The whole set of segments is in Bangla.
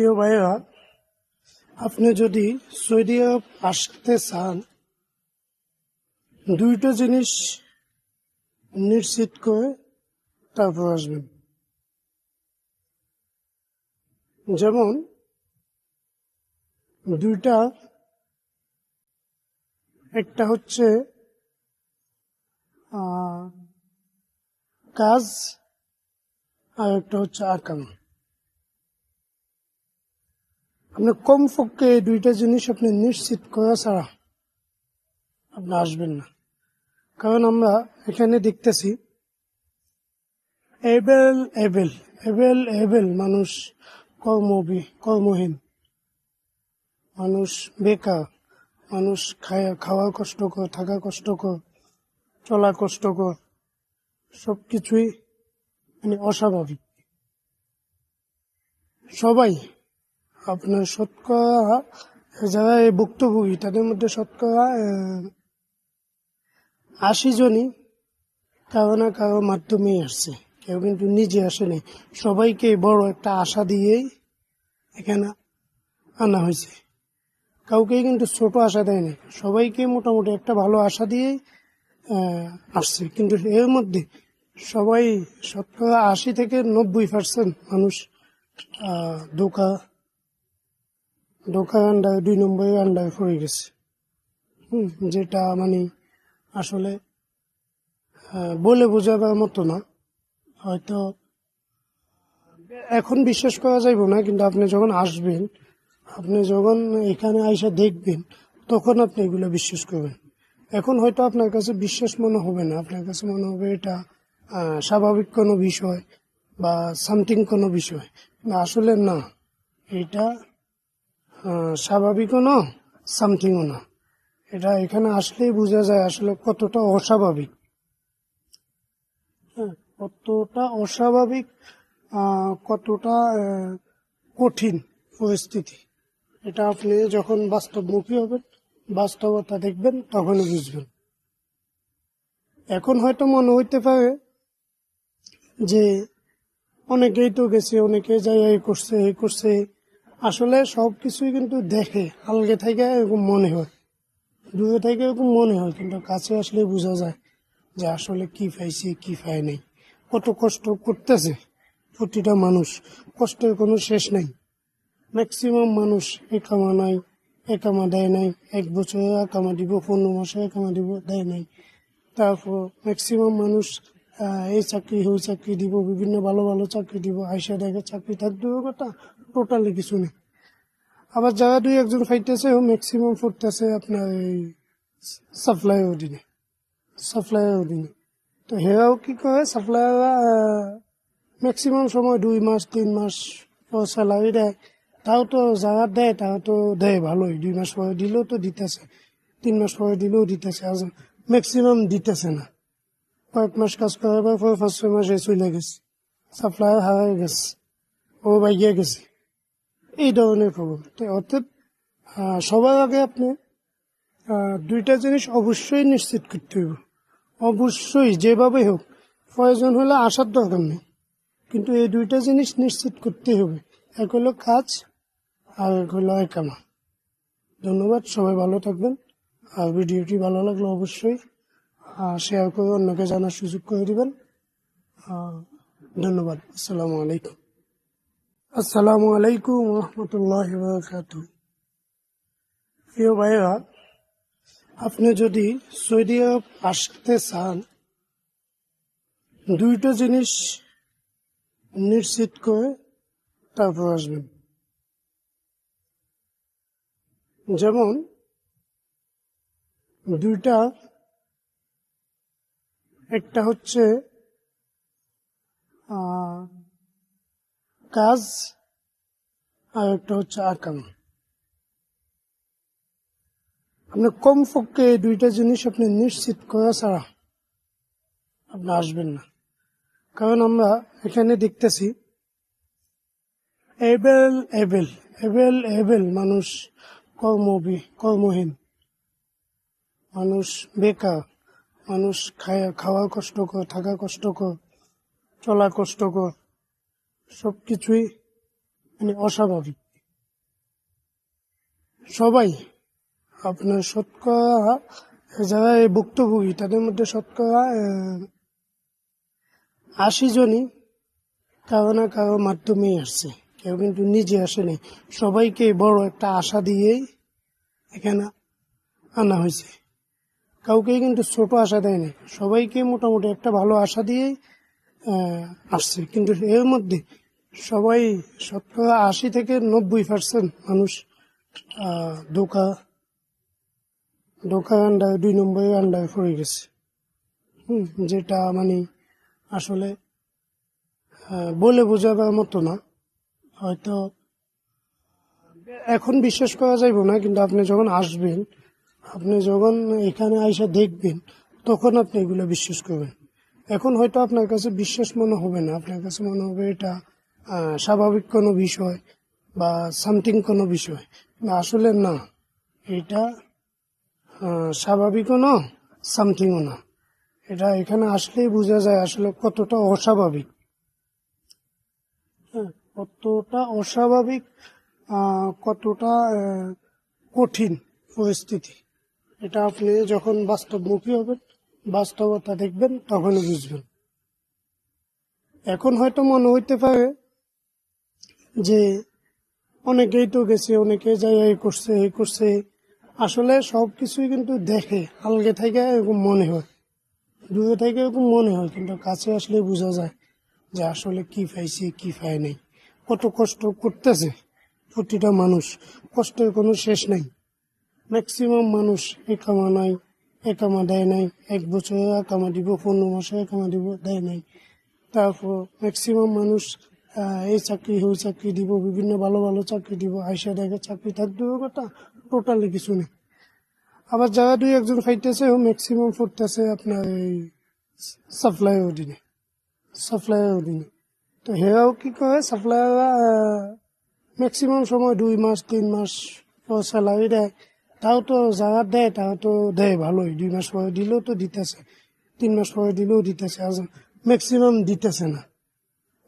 প্রিয় ভাইরা আপনি যদি সৌদি আরব আসতে চান, দুইটা জিনিস নিশ্চিত করে তারপর আসবেন। যেমন, দুইটা, একটা হচ্ছে কাজ, আর একটা হচ্ছে আকাম। আপনি কমপক্ষে এই দুইটা জিনিস আপনি নিশ্চিত করা ছাড়া আপনি আসবেন না। কারণ আমরা এখানে দেখতেছি, এবেল এবেল এবেল এবেল মানুষ কর্মবি, কর্মহীন। মানুষ বেকার, মানুষ খায়, খাওয়া কষ্টকর, থাকা কষ্টকর, চলা কষ্টকর সব কিছুই মানে অস্বাভাবিক। সবাই আপনার শতকরা যারা এই ভুক্তভোগী, তাদের মধ্যে শতকরা আশি জনই কারও না কারও মাধ্যমেই আসছে। কেউ কিন্তু নিজে আসেনি। সবাইকে বড় একটা আশা দিয়েই এখানে আনা হয়েছে। কাউকে কিন্তু ছোট আশা দেয়নি। সবাইকে মোটামুটি একটা ভালো আশা দিয়েই আসছে। কিন্তু এর মধ্যে সবাই শতকরা আশি থেকে নব্বই পার্সেন্ট মানুষ ধোকা ধোকার আন্ডারে দুই নম্বরের আন্ডারে পড়ে গেছে। হুম, যেটা মানে আসলে বলে বোঝাবার মতো না। হয়তো এখন বিশ্বাস করা যাইব না কিন্তু আপনি যখন আসবেন আপনি যখন এখানে আইসা দেখবেন তখন আপনি এগুলো বিশ্বাস করবেন। এখন হয়তো আপনার কাছে বিশ্বাস মনে হবে না। আপনার কাছে মনে হবে এটা স্বাভাবিক কোনো বিষয় বা সামথিং কোনো বিষয়। আসলে না। এটা স্বাভাবিকও না সামথিংও না। এটা এখানে আসলেই বোঝা যায় আসলে কতটা অস্বাভাবিক। হ্যাঁ, কতটা অস্বাভাবিক কতটা কঠিন পরিস্থিতি। এটা আপনি যখন বাস্তবমুখী হবেন বাস্তবতা দেখবেন তখনই বুঝবেন। এখন হয়তো মনে হইতে পারে যে অনেকেই তো গেছে অনেকে যাই এই করছে এই করছে আসলে সব কিছুই কিন্তু দেখে, আলগে থেকে এরকম মনে হয়। দূরে থেকে এরকম মনে হয়, কিন্তু কাছে আসলে বোঝা যায় যে আসলে কি পাইছে, কি পায় নাই। কত কষ্ট করতেছে প্রতিটা মানুষ, কষ্টের কোনো শেষ নাই। ম্যাক্সিমাম মানুষ একামা নাই একামা দেয় নাই, এক বছরে একামা দিব, পনেরো মাসে একামা দিব, দেয় নাই। তারপর ম্যাক্সিমাম মানুষ এই চাকরি ওই চাকরি দিব, বিভিন্ন ভালো ভালো চাকরি দিব, আইসা দেখে চাকরি থাকতেও কথা টোটালি কিছু নেই। আবার যারা দুই একজন ফাইতেছে ম্যাক্সিমাম ফুটতেছে আপনার এই সাপ্লাই অধীনে। সাপ্লাইয়ের অধীনে। তো হেরাও কি করে? সাপ্লাইয়াররা ম্যাক্সিমাম সময় দুই মাস, তিন মাস পর স্যালারি দেয়। তাও তো যারা দেয় তাও তো দেয় ভালোই। দুই মাস পরে দিলেও তো দিতেছে। তিন মাস পরে দিলেও দিতেছে। আর ম্যাক্সিমাম দিতেছে না। কয়েক মাস কাজ করার পর পাঁচ ছয় মাস চলে গেছে সাপ্লায়ার হারাই গেছে ও বাইকে গেছে এই ধরনের খবর অর্থাৎ সবার আগে আপনি দুইটা জিনিস অবশ্যই নিশ্চিত করতে হবে অবশ্যই যেভাবে হোক প্রয়োজন হলে আসার দরকার নেই কিন্তু এই দুইটা জিনিস নিশ্চিত করতে হবে এক হলো কাজ আর এক হলো একামা ধন্যবাদ সবাই ভালো থাকবেন আর ভিডিওটি ভালো লাগলে অবশ্যই শেয়ার করে অন্যকে জানার সুযোগ করে দিবেন। ধন্যবাদ। আসসালামু আলাইকুম। আসসালামু আলাইকুম রহমতুল্লাহ বারকাত প্রিয় ভাইরা আপনি যদি সৌদি আরব আসতে চান, দুইটা জিনিস নিশ্চিত করে তারপর আসবেন। যেমন, দুইটা একটা হচ্ছে কাজ, আর একটা হচ্ছে আকাম। আপনি কমপক্ষে এই দুইটা জিনিস আপনি নিশ্চিত করা ছাড়া আপনি আসবেন না। কারণ আমরা এখানে দেখতেছি, এবেল এবেল এবেল এবেল মানুষ কর্মবি, কর্মহীন, মানুষ বেকার। মানুষ খায়, খাওয়া কষ্টকর, থাকা কষ্টকর, চলা কষ্টকর সব কিছুই মানে অস্বাভাবিক। সবাই আপনার শতকরা যারা এই ভুক্তভোগী, তাদের মধ্যে শতকরা আশি জনই কারও না কারও মাধ্যমেই আসছে। কেউ কিন্তু নিজে আসেনি। সবাইকে বড় একটা আশা দিয়েই এখানে আনা হয়েছে। কাউকেই কিন্তু ছোট আশা দেয়নি। সবাইকে মোটামুটি একটা ভালো আশা দিয়েই আসছে। কিন্তু এর মধ্যে সবাই শতকরা আশি থেকে নব্বই পার্সেন্ট মানুষ ধোকা ধোকা আন্ডায়, দুই নম্বরের আন্ডায় পড়ে গেছে। হুম, যেটা মানে আসলে বলে বোঝাবার মতো না। হয়তো এখন বিশ্বাস করা যাইব না, কিন্তু আপনি যখন আসবেন আপনি যখন এখানে আইসা দেখবেন তখন আপনি এগুলো বিশ্বাস করবেন। এখন হয়তো আপনার কাছে বিশ্বাস মনে হবে না। আপনার কাছে মনে হবে এটা স্বাভাবিক কোনো বিষয় বা সামথিং কোনো বিষয়। আসলে না। এটা স্বাভাবিকও না সামথিংও না। এটা এখানে আসলেই বোঝা যায় আসলে কতটা অস্বাভাবিক। হ্যাঁ, কতটা অস্বাভাবিক কতটা কঠিন পরিস্থিতি। এটা আপনি যখন বাস্তবমুখী হবেন, বাস্তবতা দেখবেন, তখনই বুঝবেন। এখন হয়তো মনে হইতে পারে যে অনেকেই তো গেছে অনেকে যাই এই করছে এই করছে। আসলে সব কিছুই কিন্তু দেখে, আলগে থেকে এরকম মনে হয়। দূরে থেকে এরকম মনে হয়, কিন্তু কাছে আসলে বোঝা যায় যে আসলে কি পাইছে, কি পায় নাই। কত কষ্ট করতেছে প্রতিটা মানুষ, কষ্টের কোনো শেষ নাই। ম্যাক্সিমাম মানুষ একামা নাই একামা দেয় নাই, এক বছরে একামা দিব, পনেরো মাসে একামা দিব, দেয় নাই। তারপর ম্যাক্সিমাম মানুষ এই চাকরি, ওই চাকরি দিব, বিভিন্ন ভালো ভালো চাকরি দিব, আইসা দেখে চাকরি থাকবে কথা টোটালি কিছু নেই। আবার যারা দুই একজন ফাইতেছে ম্যাক্সিমাম ফুটতেছে আপনার এই সাপ্লাইয়ের অধীনে সাপ্লাইয়ের অধীনে। তো হেরাও কি করে? সাপ্লাইয়াররা ম্যাক্সিমাম সময় দুই মাস, তিন মাস স্যালারি দেয়। তাও তো যারা দেয়, তাও তো দেয় ভালোই। দুই মাস পরে দিলেও তো দিতেছে। তিন মাস পরে দিলেও দিতেছে আর ম্যাক্সিমাম দিতেছে না।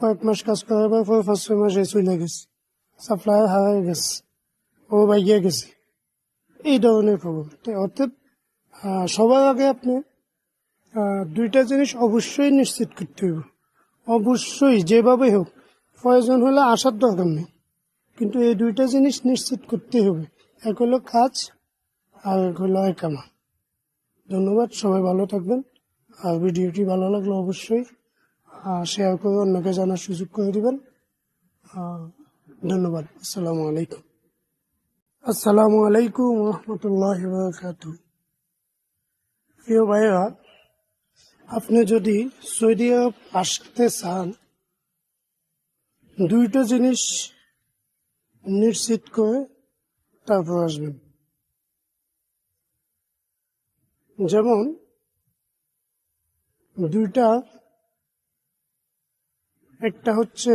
কয়েক মাস কাজ করার পর পাঁচ ছয় মাসে চলে গেছে। সাপ্লায়ার হারাই গেছে, ও বাইয়ে গেছে। এই ধরনের খবর। অর্থাৎ সবার আগে আপনি দুইটা জিনিস অবশ্যই নিশ্চিত করতে হবে অবশ্যই যেভাবে হোক, প্রয়োজন হলে আসার দরকার নেই। কিন্তু এই দুইটা জিনিস নিশ্চিত করতে হবে। এক হলো কাজ এক হলো একামা ধন্যবাদ, সবাই ভালো থাকবেন। আর ভিডিওটি ভালো লাগলে অবশ্যই শেয়ার করে অন্যকে জানার সুযোগ করে দিবেন। ধন্যবাদ, আসসালামু আলাইকুম। আসসালামু আলাইকুম রহমতুল্লাহ প্রিয় ভাইরা আপনি যদি সৌদি আরব আসতে চান, দুইটা জিনিস নিশ্চিত করে তারপর আসবেন। যেমন দুইটা, একটা হচ্ছে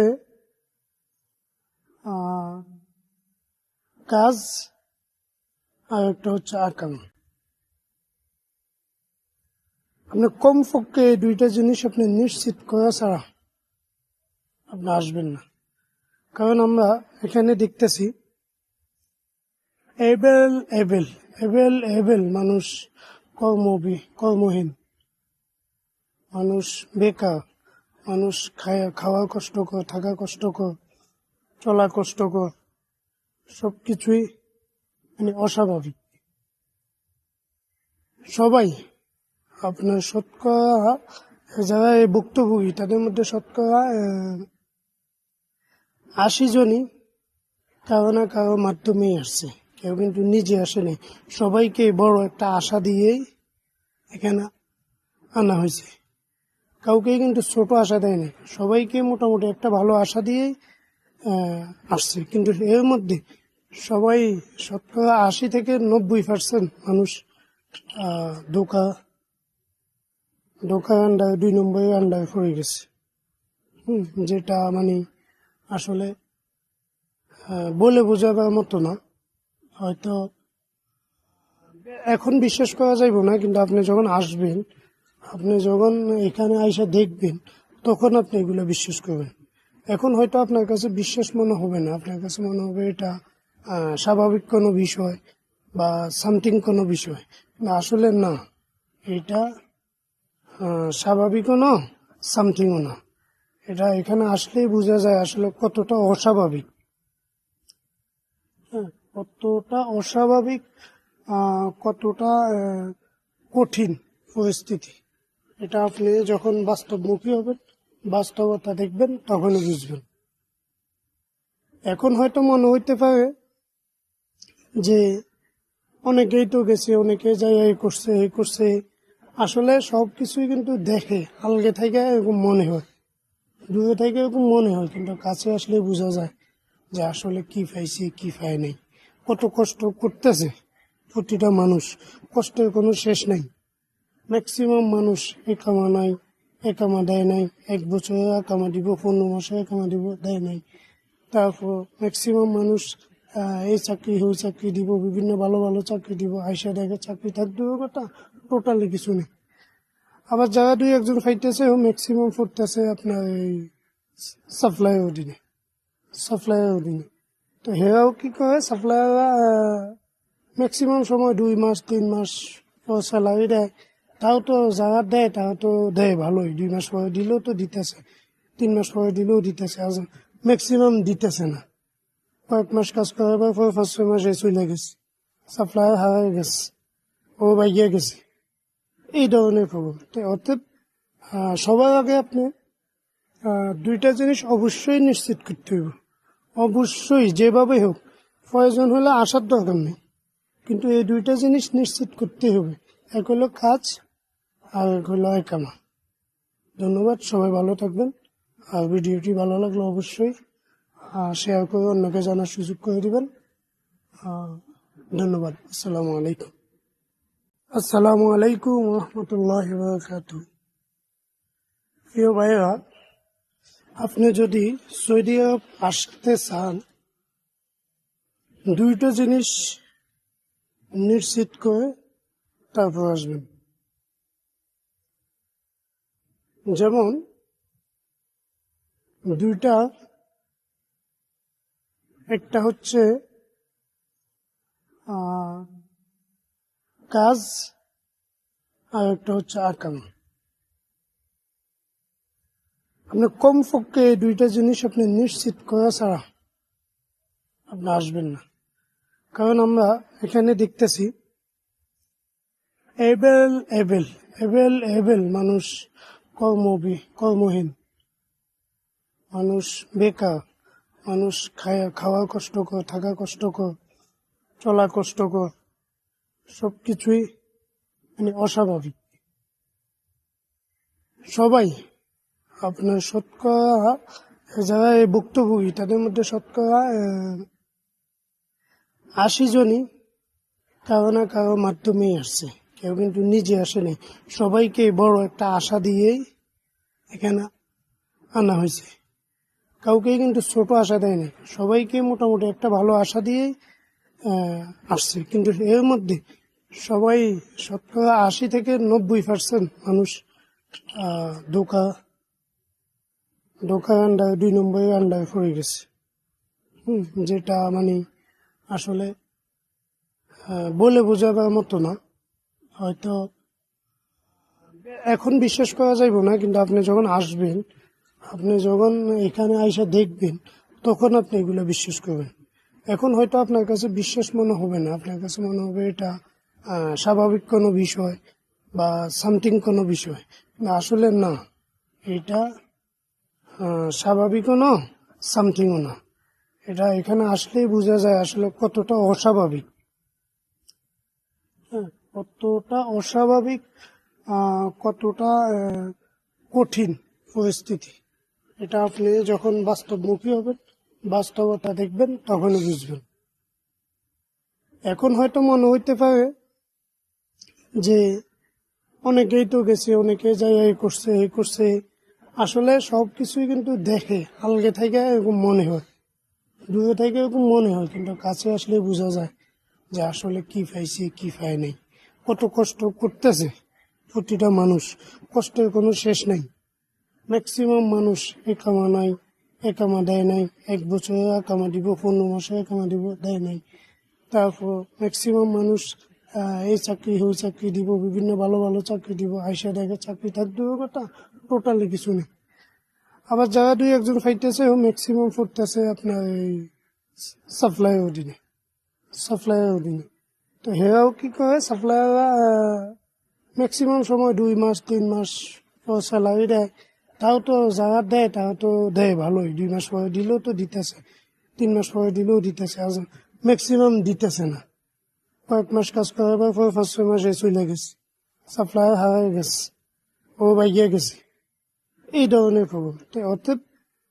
কাজ, আর একটা হচ্ছে আকাম। আপনি কমপক্ষে এই দুইটা জিনিস আপনি নিশ্চিত করা ছাড়া আপনি আসবেন না। কারণ আমরা এখানে দেখতেছি, এবেল এবেল এবেল এবেল মানুষ কর্মবি, কর্মহীন। মানুষ বেকার, মানুষ খায়, খাওয়া কষ্টকর, থাকা কষ্টকর, চলা কষ্টকর সব কিছুই মানে অস্বাভাবিক। সবাই আপনার শতকরা যারা এই ভুক্তভোগী, তাদের মধ্যে শতকরা আশি জনই কারও না কারও মাধ্যমেই আসছে। কেউ কিন্তু নিজে আসেনি। সবাইকে বড় একটা আশা দিয়েই এখানে আনা হয়েছে। কাউকেই কিন্তু ছোট আশা দেয়নি। সবাইকে মোটামুটি একটা ভালো আশা দিয়েই আসছে। কিন্তু এর মধ্যে সবাই শতকরা আশি থেকে নব্বই পার্সেন্ট মানুষ দোকা ধোকা আন্ডায়, দুই নম্বরের আন্ডায় পড়ে গেছে। যেটা মানে আসলে বলে বোঝাবার মতো না। হয়তো এখন বিশ্বাস করা যাইব না, কিন্তু আপনি যখন আসবেন, আপনি যখন এখানে আইসা দেখবেন, তখন আপনি এগুলো বিশ্বাস করবেন। এখন হয়তো আপনার কাছে বিশ্বাস মনে হবে না, আপনার কাছে মনে হবে এটা স্বাভাবিক কোনো বিষয় বা সামথিং কোনো বিষয়। আসলে না, এটা স্বাভাবিকও না, সামথিংও না। এটা এখানে আসলেই বোঝা যায় আসলে কতটা অস্বাভাবিক। কতটা অস্বাভাবিক কতটা কঠিন পরিস্থিতি। এটা আপনি যখন বাস্তবমুখী হবেন, বাস্তবতা দেখবেন, তখনই বুঝবেন। এখন হয়তো মনে হইতে পারে যে অনেকেই তো গেছে, অনেকে যাই এই করছে এই করছে। আসলে সব কিছুই কিন্তু দেখে, আলগে থেকে এরকম মনে হয়। দূরে থেকে এরকম মনে হয়, কিন্তু কাছে আসলে বোঝা যায় যে আসলে কি পাইছি, কি পাই নাই। কত কষ্ট করতেছে প্রতিটা মানুষ। কষ্টের কোনো শেষ নাই। ম্যাক্সিমাম মানুষ একামা নাই, একামা দেয় নাই। এক বছরে একামা দিব, পনেরো মাসে একামা দিব, দেয় নাই। তারপর ম্যাক্সিমাম মানুষ এই চাকরি, ওই চাকরি দিব, বিভিন্ন ভালো ভালো চাকরি দিব। আইসা দেখে চাকরি থাকবে কথা টোটালি কিছু নেই। আবার যারা দুই একজন ফাইতেছে ম্যাক্সিমাম ফুটতেছে আপনার এই সাপ্লাই অধীনে। সাপ্লাই অধীনে। তো সেয়াও কি কয় সাপ্লাইয়াররা ম্যাক্সিমাম সময় দুই মাস, তিন মাস স্যালারি দেয়। তাও তো যারা দেয় তাও তো দেয় ভালোই। দুই মাস পরে দিলেও তো দিতেছে। তিন মাস পরে দিলেও দিতেছে। আর ম্যাক্সিমাম দিতেছে না। কয়েক মাস কাজ করার পর পর পাঁচ ছয় মাসে চলে গেছে সাপ্লায়ার হারাই গেছে। ও বাইয়ে গেছে। এই ধরনের খবর তো অর্থাৎ সবার আগে আপনি দুইটা জিনিস অবশ্যই নিশ্চিত করতে হবে। অবশ্যই যেভাবে হোক। প্রয়োজন হলে আসার দরকার নেই। কিন্তু এই দুইটা জিনিস নিশ্চিত করতে হবে। এক হলো কাজ, আর এক হলো একামা। ধন্যবাদ, সবাই ভালো থাকবেন। আর ভিডিওটি ভালো লাগলে অবশ্যই শেয়ার করে অন্যকে জানার সুযোগ করে দেবেন। ধন্যবাদ, আসসালামু আলাইকুম। আসসালামু আলাইকুম রহমতুল্লাহ প্রিয় ভাইরা আপনি যদি সৌদি আরব আসতে চান, দুইটা জিনিস নিশ্চিত করে তারপর আসবেন। যেমন, দুইটা, একটা হচ্ছে কাজ, আর একটা হচ্ছে আকাম। আপনি কমপক্ষে এই দুইটা জিনিস আপনি নিশ্চিত করা ছাড়া আপনি আসবেন না। কারণ আমরা এখানে দেখতেছি, এবেল এবেল এবেল এবেল মানুষ কর্মবি, কর্মহীন। মানুষ বেকার, মানুষ খায়া, খাওয়া কষ্টকর, থাকা কষ্টকর, চলা কষ্টকর সব কিছুই মানে অস্বাভাবিক। সবাই আপনার শতকরা যারা এই ভুক্তভোগী, তাদের মধ্যে শতকরা আশি জনই কারও না কারও মাধ্যমেই আসছে। কেউ কিন্তু নিজে আসেনি। সবাইকে বড় একটা আশা দিয়েই এখানে আনা হয়েছে। কাউকে কিন্তু ছোট আশা দেয়নি। সবাইকে মোটামুটি একটা ভালো আশা দিয়েই আসছে। কিন্তু এর মধ্যে সবাই শতকরা আশি থেকে নব্বই পার্সেন্ট মানুষ ধোকা ধোকার আন্ডারে দুই নম্বরের আন্ডারে পড়ে গেছে। হুম, যেটা মানে আসলে বলে বোঝাবার মতো না। হয়তো এখন বিশ্বাস করা যাইব না কিন্তু আপনি যখন আসবেন আপনি যখন এখানে আইসা দেখবেন তখন আপনি এগুলো বিশ্বাস করবেন। এখন হয়তো আপনার কাছে বিশ্বাস মনে হবে না। আপনার কাছে মনে হবে এটা স্বাভাবিক কোনো বিষয় বা সামথিং কোনো বিষয়। আসলে না। এটা স্বাভাবিকও না সামথিংও না। এটা এখানে আসলেই বোঝা যায় আসলে কতটা অস্বাভাবিক। হ্যাঁ, কতটা অস্বাভাবিক কতটা কঠিন পরিস্থিতি। এটা আপনি যখন বাস্তবমুখী হবেন বাস্তবতা দেখবেন তখনই বুঝবেন। এখন হয়তো মনে হইতে পারে যে অনেকেই তো গেছে অনেকে যাই এই করছে এই করছে আসলে সব কিছুই কিন্তু দেখে, আলগে থেকে এরকম মনে হয়। দূরে থেকে এরকম মনে হয়, কিন্তু কাছে আসলে বোঝা যায় যে আসলে কি পাইছি, কি পাই নাই। কত কষ্ট করতেছে প্রতিটা মানুষ, কষ্টের কোনো শেষ নাই। ম্যাক্সিমাম মানুষ একামা নাই, একামা দেয় নাই, এক বছরে একামা দিব, পনেরো মাসে একামা দিব, দেয় নাই। তারপর ম্যাক্সিমাম মানুষ এই চাকরি, ওই চাকরি দিব, বিভিন্ন ভালো ভালো চাকরি দিব, আইসা দেখে চাকরি থাকতেও কথা টোটালি কিছু নেই। আবার যারা দুই একজন ফাইতেছে ম্যাক্সিমাম ফুটতেছে আপনার এই সাপ্লাই অধীনে। সাপ্লাইয়ের অধীনে। তো হেরাও কি করে? সাপ্লাইয়াররা ম্যাক্সিমাম সময় দুই মাস, তিন মাস পর স্যালারি দেয়। তাও তো যারা দেয়, তাও তো দেয় ভালোই। দুই মাস পরে দিলেও তো দিতেছে। তিন মাস পরে দিলেও দিতেছে। আর ম্যাক্সিমাম দিতেছে না। কয়েক মাস কাজ করার পর, পাঁচ ছয় মাসে চলে গেছে। সাপ্লায়ার হারাই গেছে। ও বাইকে গেছে। এই ধরনের খবর তো অর্থাৎ